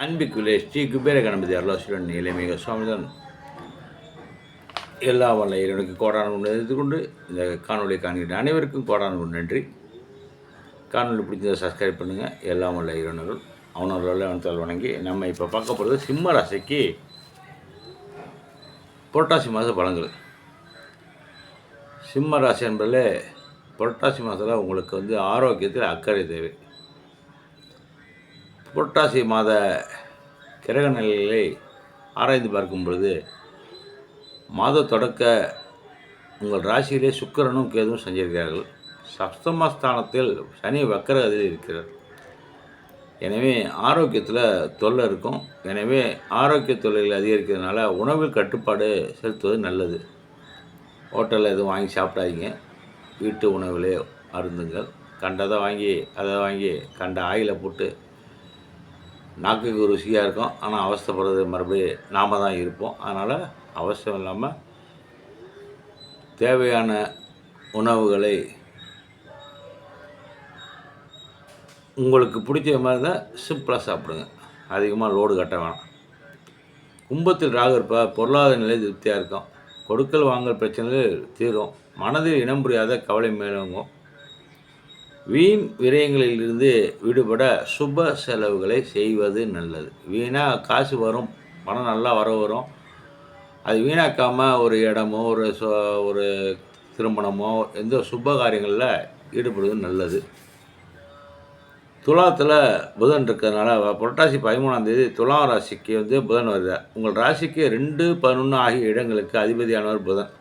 அன்பிக்குள்ளே ஸ்ரீ குபேர கணபதி அருளாசுரன் இளமிக சுவாமிதான். எல்லா வல்ல இறைவனுக்கு கோடான கொண்டு கொண்டு இந்த காணொலியை காண்கின்ற அனைவருக்கும் கோடான கொண்டு நன்றி. காணொலி பிடிச்சதை சப்ஸ்கிரைப் பண்ணுங்கள் எல்லா வல்ல இறைவனர்கள் அவனவர்கள் அவனத்தால் வணங்கி நம்ம இப்போ பார்க்க போகிறது சிம்ம ராசிக்கு புரட்டாசி மாத பலன்கள். சிம்ம ராசி என்பதில் புரட்டாசி மாதத்தில் உங்களுக்கு வந்து ஆரோக்கியத்தில் அக்கறை தேவை. புரட்டாசி மாத கிரக நிலைகளை ஆராய்ந்து பார்க்கும் பொழுது மாத தொடக்க உங்கள் ராசியிலே சுக்கரனும் கேதுவும் செஞ்சிருக்கிறார்கள். சப்தமஸ்தானத்தில் சனி வக்கரகதில் இருக்கிறார். எனவே ஆரோக்கியத்தில் தொல்லை இருக்கும். எனவே ஆரோக்கிய தொல்லைகள் அதிகரிக்கிறதுனால உணவில் கட்டுப்பாடு செலுத்துவது நல்லது. ஹோட்டலில் எதுவும் வாங்கி சாப்பிடாதீங்க. வீட்டு உணவிலே அருந்துங்கள். கண்டதை வாங்கி அதை வாங்கி கண்ட ஆயிலை போட்டு நாக்குக்கு ருசியாக இருக்கும். ஆனால் அவஸ்தைப்படுறது மறுபடியும் நாம் தான் இருப்போம். அதனால் அவசியம் இல்லாமல் தேவையான உணவுகளை உங்களுக்கு பிடிச்ச மாதிரி தான் சிம்பிளாக சாப்பிடுங்க. அதிகமாக லோடு கட்ட வேணாம். கும்பத்தில் ராகு இருப்ப பொருளாதார நிலை திருப்தியாக இருக்கும். கொடுக்கல் வாங்கல் பிரச்சனைகள் தீரும். மனதில் இனம் புரியாத கவலை மேலோங்கும். வீண் விரயங்களிலிருந்து விடுபட சுப செலவுகளை செய்வது நல்லது. வீணாக காசு வரும் பணம் நல்லா வர வரும். அது வீணாக்காமல் ஒரு இடமோ ஒரு ஒரு திருமணமோ எந்த சுப காரியங்களில் ஈடுபடுவது நல்லது. துலாத்தில் புதன் இருக்கிறதுனால புரட்டாசி பதிமூணாம் தேதி துலாம் ராசிக்கு வந்து புதன் வருது உங்கள் ராசிக்கு ரெண்டு பதினொன்று ஆகிய இடங்களுக்கு அதிபதியானவர் புதன்.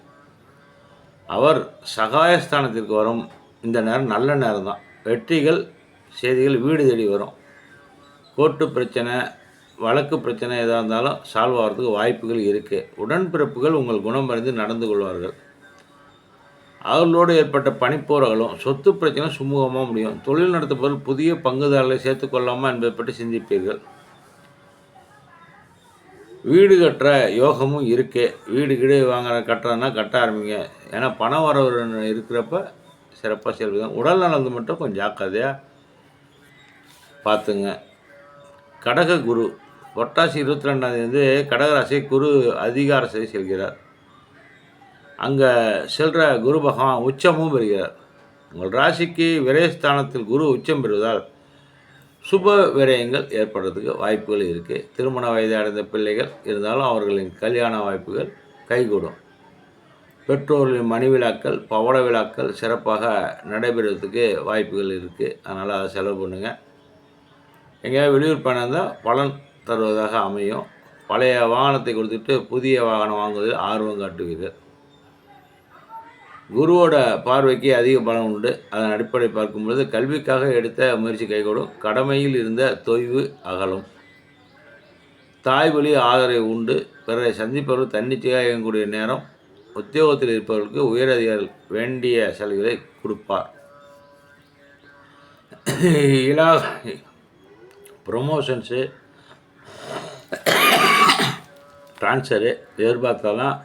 அவர் சகாயஸ்தானத்திற்கு வரும். இந்த நேரம் நல்ல நேரம் தான் வெற்றிகள் செய்திகள் வீடு தேடி வரும். கோர்ட்டு பிரச்சனை வழக்கு பிரச்சனை எதாக இருந்தாலும் சால்வ் ஆகிறதுக்கு வாய்ப்புகள் இருக்குது உடன்பிறப்புகள் உங்கள் குணம் அறிந்து நடந்து கொள்வார்கள். அவர்களோடு ஏற்பட்ட பனிப்போர்களும் சொத்து பிரச்சனை சுமூகமாக முடியும். தொழில் நடத்துபவர்கள் புதிய பங்குதாரர்களை சேர்த்துக்கொள்ளாமா என்பதை பற்றி சிந்திப்பீர்கள். வீடு கட்டுற யோகமும் இருக்கே. வீடு கீடு வாங்குற கட்டுறதுனா கட்ட ஆரம்பிங்க. ஏன்னா பணம் வரவர் இருக்கிறப்ப சிறப்பாக செயல்படுங்க உடல் நலந்து மட்டும் கொஞ்சம் ஜாக்கிரதையாக பார்த்துங்க. கடக குரு. பொட்டாசி இருபத்தி ரெண்டாந்தேதி கடகராசி குரு அதிகார செய்ய செல்கிறார். அங்கே செல்கிற குரு பகவான் உச்சமும் பெறுகிறார். உங்கள் ராசிக்கு விரயஸ்தானத்தில் குரு உச்சம் பெறுவதால் சுப விரயங்கள் ஏற்படுறதுக்கு வாய்ப்புகள் இருக்குது திருமண வயது அடைந்த பிள்ளைகள் இருந்தாலும் அவர்களின் கல்யாண வாய்ப்புகள் கைகூடும். பெற்றோர்களின் மணி விழாக்கள் பவள விழாக்கள் சிறப்பாக நடைபெறுவதற்கு வாய்ப்புகள் இருக்குது அதனால் அதை செலவு பண்ணுங்கள் எங்கேயாவது வெளியூர் பயணம் இருந்தால் பலன் தருவதாக அமையும். பழைய வாகனத்தை கொடுத்துட்டு புதிய வாகனம் வாங்குவதில் ஆர்வம் காட்டுவீர்கள். குருவோட பார்வைக்கு அதிக பலம் உண்டு. அதன் அடிப்படை பார்க்கும்பொழுது கல்விக்காக எடுத்த முயற்சி கைகூடும். கடமையில் இருந்த தொய்வு அகலும். தாய் வழி ஆதரவு உண்டு. பிறரை சந்திப்பவர்கள் தன்னிச்சையாக இயங்கக்கூடிய நேரம் உத்தியோகத்தில் இருப்பவர்களுக்கு உயரதிகாரிகள் வேண்டிய சலுகைகளை கொடுப்பார். இலா ப்ரொமோஷன்ஸு ட்ரான்ஸ்ஃபரு எதிர்பார்த்தாலாம்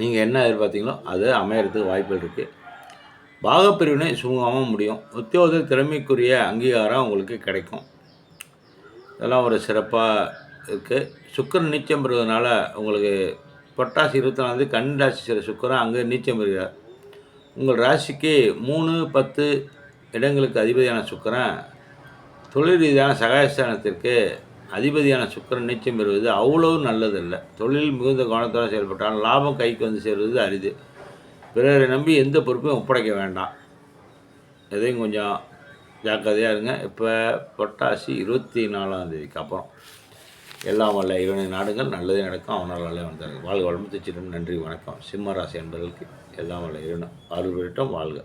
நீங்கள் என்ன எதிர்பார்த்தீங்களோ அது அமையறதுக்கு வாய்ப்புகள் இருக்குது பாகப்பிரிவினை சுமூகமாக முடியும். உத்தியோகத்தில் திறமைக்குரிய அங்கீகாரம் உங்களுக்கு கிடைக்கும். இதெல்லாம் ஒரு சிறப்பாக இருக்குது சுக்கரன் நீச்சம் பெறுவதனால உங்களுக்கு பொட்டாசி இருபத்தி நாலு கண் ராசி சில சுக்கரன் அங்கே நீச்சம் பெறுகிறார். உங்கள் ராசிக்கு மூணு பத்து இடங்களுக்கு அதிபதியான சுக்கரன் தொழில் ரீதியான சகாயஸ்தானத்திற்கு அதிபதியான சுக்கரன் நீச்சம் பெறுவது அவ்வளவு நல்லதல்ல. தொழில் மிகுந்த கவனத்தோடு செயல்பட்டால் லாபம் கைக்கு வந்து சேருவது அரிது. பிறரை நம்பி எந்த பொறுப்பையும் ஒப்படைக்க வேண்டாம். எதையும் கொஞ்சம் ஜாக்கிரதையாக இருங்க. இப்போ பொட்டாசி இருபத்தி நாலாம் தேதிக்கு அப்புறம். எல்லாம் வல்ல இவனை நாடுங்கள் நல்லதே நடக்கும் அவனால் நல்ல வந்தார்கள் வாழ்க வளம் திருச்சிடம் நன்றி வணக்கம். சிம்மராசி என்பதற்கு என்பவர்களுக்கு எல்லாம் வல்ல இறைவன் அருள் வாழ்க.